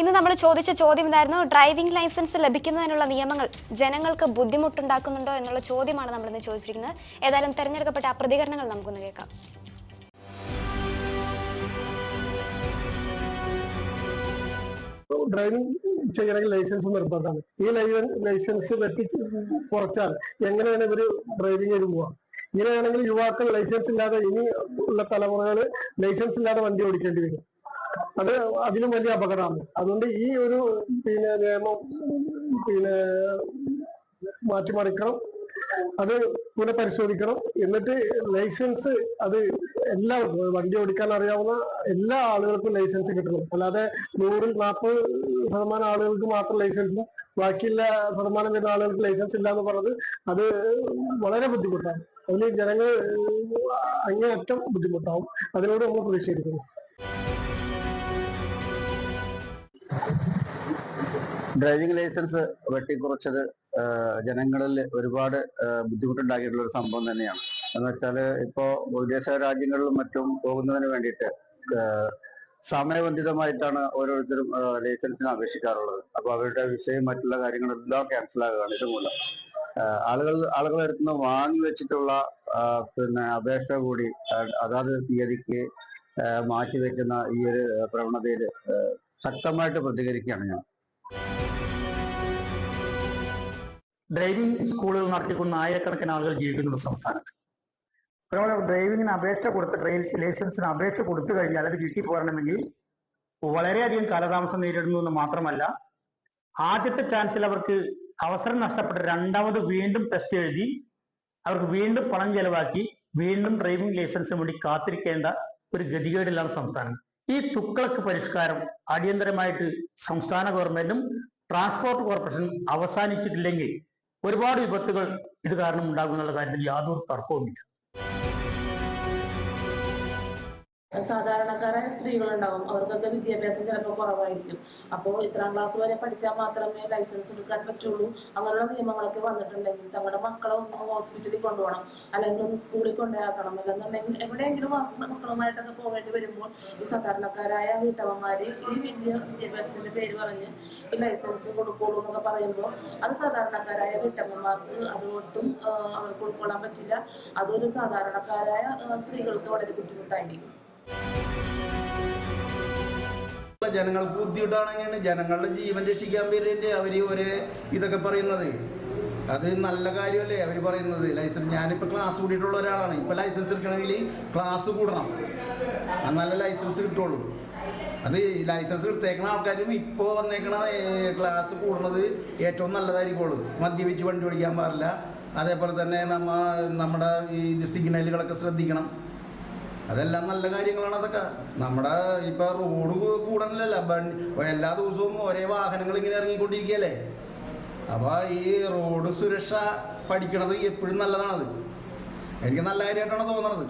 ഇന്ന് നമ്മൾ ചോദിച്ച ചോദ്യം എന്തായിരുന്നു ഡ്രൈവിംഗ് ലൈസൻസ് ലഭിക്കുന്നതിനുള്ള നിയമങ്ങൾ ജനങ്ങൾക്ക് ബുദ്ധിമുട്ടുണ്ടാക്കുന്നുണ്ടോ? എന്നുള്ള ചോദ്യമാണ് നമ്മൾ ഇന്ന് ചോദിച്ചിരിക്കുന്നത്. ഏതായാലും തെരഞ്ഞെടുക്കപ്പെട്ട പ്രതികരണങ്ങൾ നമുക്കൊന്ന് കേൾക്കാം. ഡ്രൈവിംഗ് ചെയ്യണമെങ്കിൽ ലൈസൻസ് നിർബന്ധമാണ്. ഈ ലൈസൻസ് വെട്ടി കുറച്ചാൽ എങ്ങനെയാണ് ഇവർ ഡ്രൈവിംഗ് ചെയ്ത് പോവാ? ഇങ്ങനെയാണെങ്കിൽ യുവാക്കൾ ലൈസൻസ് ഇല്ലാതെ ഇനി ഉള്ള തലമുറകൾ ലൈസൻസ് ഇല്ലാതെ വണ്ടി ഓടിക്കേണ്ടി വരും. അത് അതിലും വലിയ അപകടമാണ്. അതുകൊണ്ട് ഈ ഒരു പിന്നെ നിയമം പിന്നെ മാറ്റിമറിക്കണം. അത് പുനഃപരിശോധിക്കണം എന്നിട്ട് ലൈസൻസ് അത് എല്ലാ വണ്ടി ഓടിക്കാൻ അറിയാവുന്ന എല്ലാ ആളുകൾക്കും ലൈസൻസ് കിട്ടണം. അല്ലാതെ നൂറിൽ നാൽപ്പത് ശതമാനം ആളുകൾക്ക് മാത്രം ലൈസൻസും ബാക്കിയുള്ള ശതമാനം വരുന്ന ആളുകൾക്ക് ലൈസൻസ് ഇല്ല എന്ന് പറഞ്ഞത് അത് വളരെ ബുദ്ധിമുട്ടാണ്. അതിൽ ജനങ്ങൾ അങ്ങേയറ്റം ബുദ്ധിമുട്ടാവും. അതിനോട് നമ്മൾ പ്രതിഷേധിക്കുന്നു. ഡ്രൈവിംഗ് ലൈസൻസ് വെട്ടിക്കുറച്ചത് ജനങ്ങളിൽ ഒരുപാട് ബുദ്ധിമുട്ടുണ്ടാക്കിയിട്ടുള്ള ഒരു സംഭവം തന്നെയാണ്. എന്ന് വെച്ചാൽ ഇപ്പോ വിദേശ രാജ്യങ്ങളിലും മറ്റും പോകുന്നതിന് വേണ്ടിയിട്ട് സമയബന്ധിതമായിട്ടാണ് ഓരോരുത്തരും ലൈസൻസിന് അപേക്ഷിക്കാറുള്ളത്. അപ്പോൾ അവരുടെ വിഷയം മറ്റുള്ള കാര്യങ്ങളെല്ലാം ക്യാൻസൽ ആകുകയാണ് ഇതുമൂലം. ആളുകൾ ആളുകൾ ആളുകളുടെ അടുത്ത് നിന്ന് വാങ്ങി വെച്ചിട്ടുള്ള പിന്നെ അപേക്ഷ കൂടി അതാത് തീയതിക്ക് മാറ്റിവെക്കുന്ന ഈ ഒരു പ്രവണതയിൽ ശക്തമായിട്ട് പ്രതികരിക്കുകയാണ് ഞാൻ. ഡ്രൈവിംഗ് സ്കൂളുകൾ നടത്തിക്കുന്ന ആയിരക്കണക്കിന് ആളുകൾ ജീവിക്കുന്ന ഒരു സംസ്ഥാനത്ത്. നമ്മൾ ഡ്രൈവിങ്ങിന് അപേക്ഷ കൊടുത്ത് ഡ്രൈവിംഗ് ലൈസൻസിന് അപേക്ഷ കൊടുത്തു കഴിഞ്ഞാൽ അത് കിട്ടിപ്പോരണമെങ്കിൽ വളരെയധികം കാലതാമസം നേരിടുന്നു എന്ന് മാത്രമല്ല ആദ്യത്തെ ചാൻസിൽ അവർക്ക് അവസരം നഷ്ടപ്പെട്ട് രണ്ടാമത് വീണ്ടും ടെസ്റ്റ് എഴുതി അവർക്ക് വീണ്ടും പണം ചെലവാക്കി വീണ്ടും ഡ്രൈവിംഗ് ലൈസൻസിന് വേണ്ടി കാത്തിരിക്കേണ്ട ഒരു ഗതികേടില്ലാത്ത സംസ്ഥാനം. ഈ തുക്കളക്ക് പരിഷ്കാരം അടിയന്തരമായിട്ട് സംസ്ഥാന ഗവൺമെന്റും ട്രാൻസ്പോർട്ട് കോർപ്പറേഷനും അവസാനിച്ചിട്ടില്ലെങ്കിൽ ഒരുപാട് വിപത്തുകൾ ഇത് കാരണം ഉണ്ടാകുന്നുള്ള കാര്യത്തിൽ യാതൊരു തർക്കവുമില്ല. സാധാരണക്കാരായ സ്ത്രീകളുണ്ടാവും. അവർക്കൊക്കെ വിദ്യാഭ്യാസം ചിലപ്പോൾ കുറവായിരിക്കും. അപ്പോൾ ഇത്രാം ക്ലാസ് വരെ പഠിച്ചാൽ മാത്രമേ ലൈസൻസ് എടുക്കാൻ പറ്റുള്ളൂ. അങ്ങനെയുള്ള നിയമങ്ങളൊക്കെ വന്നിട്ടുണ്ടെങ്കിൽ തങ്ങളുടെ മക്കളെ ഒന്ന് ഹോസ്പിറ്റലിൽ കൊണ്ടുപോകണം. അല്ലെങ്കിൽ ഒന്ന് സ്കൂളിൽ കൊണ്ടുപോയാക്കണം അല്ലെന്നുണ്ടെങ്കിൽ എവിടെയെങ്കിലും മക്ക- മക്കളുമായിട്ടൊക്കെ പോകേണ്ടി വരുമ്പോൾ ഈ സാധാരണക്കാരായ വീട്ടമ്മമാര് ഈ വിദ്യ വിദ്യാഭ്യാസത്തിന്റെ പേര് പറഞ്ഞ് ഈ ലൈസൻസ് കൊടുക്കുള്ളൂ എന്നൊക്കെ പറയുമ്പോൾ അത് സാധാരണക്കാരായ വീട്ടമ്മമാർക്ക് അത് ഒട്ടും അവർക്ക് ഉൾക്കൊള്ളാൻ പറ്റില്ല. അതൊരു സാധാരണക്കാരായ സ്ത്രീകൾക്ക് വളരെ ബുദ്ധിമുട്ടായിരിക്കും. ജനങ്ങൾക്ക് ബുദ്ധിമുട്ടാണെങ്കിൽ ജനങ്ങളുടെ ജീവൻ രക്ഷിക്കാൻ പേരിന്റെ അവർ ഒരേ ഇതൊക്കെ പറയുന്നത്. അത് നല്ല കാര്യമല്ലേ അവർ പറയുന്നത്. ലൈസൻസ് ഞാനിപ്പോൾ ക്ലാസ് കൂടിയിട്ടുള്ള ഒരാളാണ്. ഇപ്പൊ ലൈസൻസ് എടുക്കണമെങ്കിൽ ക്ലാസ് കൂടണം. എന്നാലേ ലൈസൻസ് കിട്ടുള്ളൂ. അത് ലൈസൻസ് എടുത്തേക്കണ ആൾക്കാരും ഇപ്പോൾ വന്നേക്കണ ക്ലാസ് കൂടുന്നത് ഏറ്റവും നല്ലതായിരിക്കുള്ളൂ. മദ്യപിച്ച് വണ്ടി ഓടിക്കാൻ പാടില്ല. അതേപോലെ തന്നെ നമ്മ നമ്മുടെ ഈ സിഗ്നലുകളൊക്കെ ശ്രദ്ധിക്കണം. അതെല്ലാം നല്ല കാര്യങ്ങളാണ് അതൊക്കെ. നമ്മുടെ ഇപ്പൊ റോഡ് കൂടണല്ലോ എല്ലാ ദിവസവും ഒരേ വാഹനങ്ങൾ ഇങ്ങനെ ഇറങ്ങിക്കൊണ്ടിരിക്കുകയല്ലേ? അപ്പൊ ഈ റോഡ് സുരക്ഷ പഠിക്കണത് എപ്പോഴും നല്ലതാണത്. എനിക്ക് നല്ല കാര്യമായിട്ടാണ് തോന്നണത്.